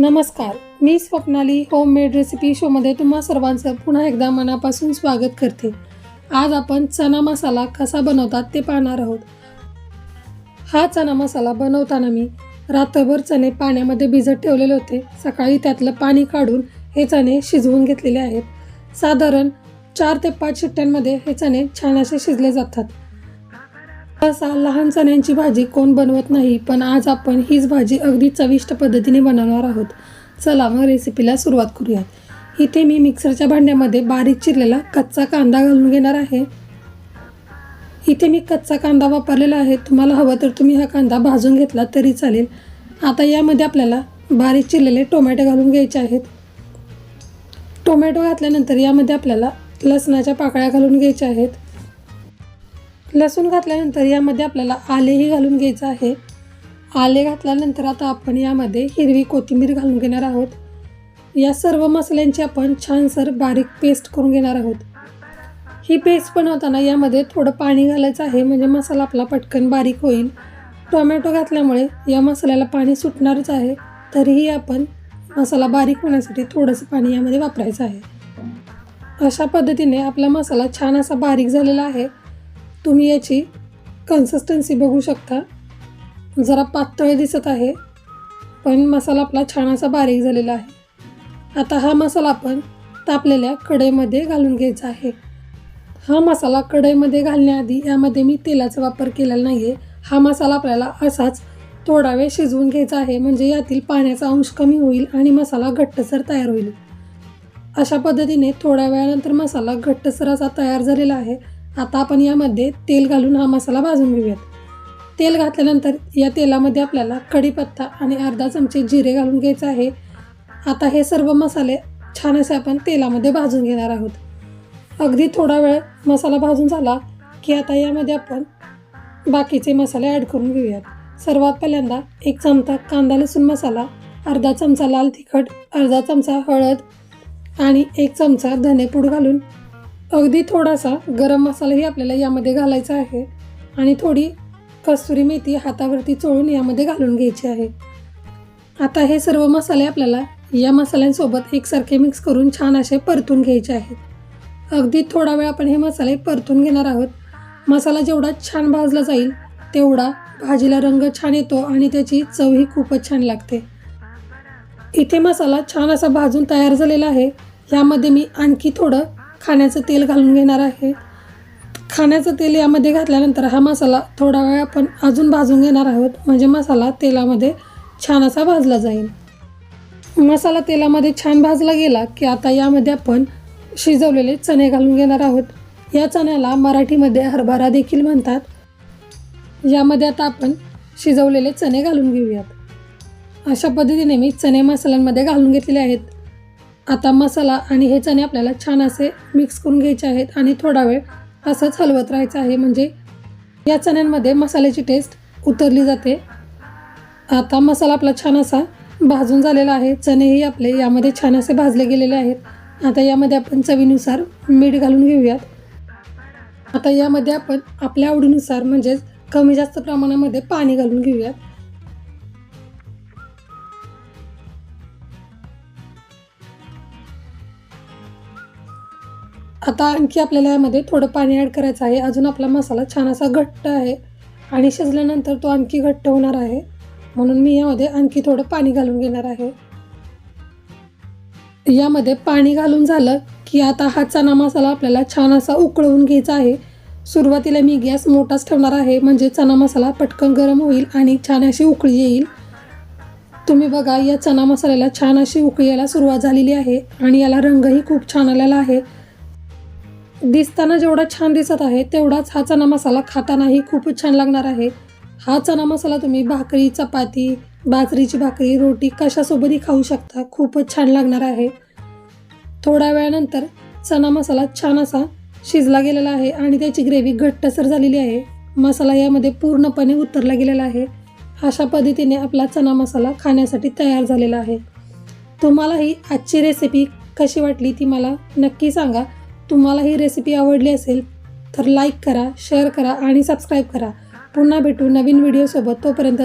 नमस्कार मी Swapnali homemade recipe शोमध्ये तुम्हा सर्वांचं पुन्हा एकदा मनापासून स्वागत करते. आज आपण चना मसाला कसा बनवतात ते पाहणार आहोत. हा चना मसाला बनवताना मी रात्रभर चणे पाण्यामध्ये भिजत ठेवलेले होते. सकाळी त्यातलं पाणी काढून हे चणे शिजवून घेतलेले आहेत. साधारण चार ते पाच शिट्ट्यांमध्ये हे चणे छान असे शिजले जातात. असा लहान चण्यांची भाजी कोण बनवत नाही पण आज आपण हीच भाजी अगदी चविष्ट पद्धतीने बनवणार आहोत. चला मग रेसिपीला सुरुवात करूयात. इथे मी मिक्सरच्या भांड्यामध्ये बारीक चिरलेला कच्चा कांदा घालून घेणार आहे. इथे मी कच्चा कांदा वापरलेला आहे. तुम्हाला हवं तर तुम्ही हा कांदा भाजून घेतला तरी चालेल. आता यामध्ये आपल्याला बारीक चिरलेले टोमॅटो घालून घ्यायचे आहेत. टोमॅटो घातल्यानंतर यामध्ये आपल्याला लसणाच्या पाकळ्या घालून घ्यायच्या आहेत. लसूण घातल्यानंतर यामध्ये आपल्याला आलेही घालून घ्यायचं आहे. आले घातल्यानंतर आता आपण यामध्ये हिरवी कोथिंबीर घालून घेणार आहोत. या सर्व मसाल्यांची आपण छानसर बारीक पेस्ट करून घेणार आहोत. ही पेस्ट बनवताना यामध्ये थोडं पाणी घालायचं आहे म्हणजे मसाला आपला पटकन बारीक होईल. टोमॅटो घातल्यामुळे या मसाल्याला पाणी सुटणारच आहे तरीही आपण मसाला बारीक होण्यासाठी थोडंसं पाणी यामध्ये वापरायचं आहे. अशा पद्धतीने आपला मसाला छान असा बारीक झालेला आहे. तुम्ही याची कन्सिस्टन्सी बघू शकता. जरा पातळ दिसत आहे पण मसाला आपला छान असा बारीक झालेला आहे. आता हा मसाला आपण तापलेल्या कढईमध्ये घालून घ्यायचा आहे. हा मसाला कढईमध्ये घालण्याआधी यामध्ये मी तेलाचा वापर केलेला नाही आहे हा मसाला आपल्याला असाच थोडा वेळ शिजवून घ्यायचा आहे म्हणजे यातील पाण्याचा अंश कमी होईल आणि मसाला घट्टसर तयार होईल. अशा पद्धतीने थोड्या वेळानंतर मसाला घट्टसर असा तयार झालेला आहे. आता आपण यामध्ये तेल घालून हा मसाला भाजून घेऊयात. तेल घातल्यानंतर या तेलामध्ये आपल्याला कढीपत्ता आणि अर्धा चमचे जिरे घालून घ्यायचं आहे. आता हे सर्व मसाले छान असे आपण तेलामध्ये भाजून घेणार आहोत. अगदी थोडा वेळ मसाला भाजून झाला की आता यामध्ये आपण बाकीचे मसाले ॲड करून घेऊयात. सर्वात पहिल्यांदा एक चमचा कांदा लसूण मसाला अर्धा चमचा लाल तिखट अर्धा चमचा हळद आणि एक चमचा धनेपूड घालून अगदी थोडासा गरम मसालाही आपल्याला यामध्ये घालायचा आहे. आणि थोडी कस्तुरी मेथी हातावरती चोळून यामध्ये घालून घ्यायची आहे. आता हे सर्व मसाले आपल्याला या मसाल्यांसोबत एकसारखे मिक्स करून छान असे परतून घ्यायचे आहेत. अगदी थोडा वेळ आपण हे मसाले परतून घेणार आहोत. मसाला जेवढा छान भाजला जाईल तेवढा भाजीला रंग छान येतो आणि त्याची चवही खूपच छान लागते. इथे मसाला छान असा भाजून तयार झालेला आहे. यामध्ये मी आणखी थोडं खाण्याचं तेल घालून घेणार आहे. खाण्याचं तेल यामध्ये घातल्यानंतर हा मसाला थोडा वेळ आपण अजून भाजून घेणार आहोत. म्हणजे मसाला तेलामध्ये छान असा भाजला जाईल. मसाला तेलामध्ये छान भाजला गेला की आता यामध्ये आपण शिजवलेले चणे घालून घेणार आहोत. या चण्याला मराठीमध्ये हरभरा देखील म्हणतात. यामध्ये आता आपण शिजवलेले चणे घालून घेऊयात. अशा पद्धतीने मी चणे मसाल्यांमध्ये घालून घेतलेले आहेत. आता मसाला आणि हे चणे आपल्याला छान असे मिक्स करून घ्यायचे आहेत आणि थोडा वेळ असंच हलवत राहायचं आहे. म्हणजे या चण्यांमध्ये मसाल्याची टेस्ट उतरली जाते. आता मसाला आपला छान असा भाजून झालेला आहे. चणेही आपले यामध्ये छान असे भाजले गेलेले आहेत. आता यामध्ये आपण चवीनुसार मीठ घालून घेऊयात. आता यामध्ये आपण आपल्या आवडीनुसार म्हणजेच कमी जास्त प्रमाणामध्ये पाणी घालून घेऊयात. आता आणखी आपल्याला यामध्ये थोडं पाणी ॲड करायचं आहे. अजून आपला मसाला छान असा घट्ट आहे. आणि शिजल्यानंतर तो आणखी घट्ट होणार आहे. म्हणून मी यामध्ये आणखी थोडं पाणी घालून घेणार आहे. यामध्ये पाणी घालून झालं की आता हा चना मसाला आपल्याला छान असा उकळवून घ्यायचा आहे. सुरुवातीला मी गॅस मोठाच ठेवणार आहे. म्हणजे चना मसाला पटकन गरम होईल आणि छान अशी उकळी येईल. तुम्ही बघा या चना मसाल्याला छान अशी उकळी यायला सुरुवात झालेली आहे. आणि याला रंगही खूप छान आलेला आहे. दिसताना जेवढा छान दिसत आहे तेवढाच हा चना मसाला खातानाही खूपच छान लागणार आहे. हा चना मसाला तुम्ही भाकरी चपाती बाजरीची भाकरी रोटी कशासोबतही खाऊ शकता. खूपच छान लागणार आहे. थोड्या वेळानंतर चना मसाला छान असा शिजला गेलेला आहे आणि त्याची ग्रेव्ही घट्टसर झालेली आहे. मसाला यामध्ये पूर्णपणे उतरला गेलेला आहे. अशा पद्धतीने आपला चना मसाला खाण्यासाठी तयार झालेला आहे. तुम्हाला ही आजची रेसिपी कशी वाटली ती मला नक्की सांगा. तुम्हाला ही रेसिपी आवडली असेल तर लाईक करा शेअर करा आणि सबस्क्राईब करा. पुन्हा भेटू नवीन व्हिडिओसोबत तोपर्यंत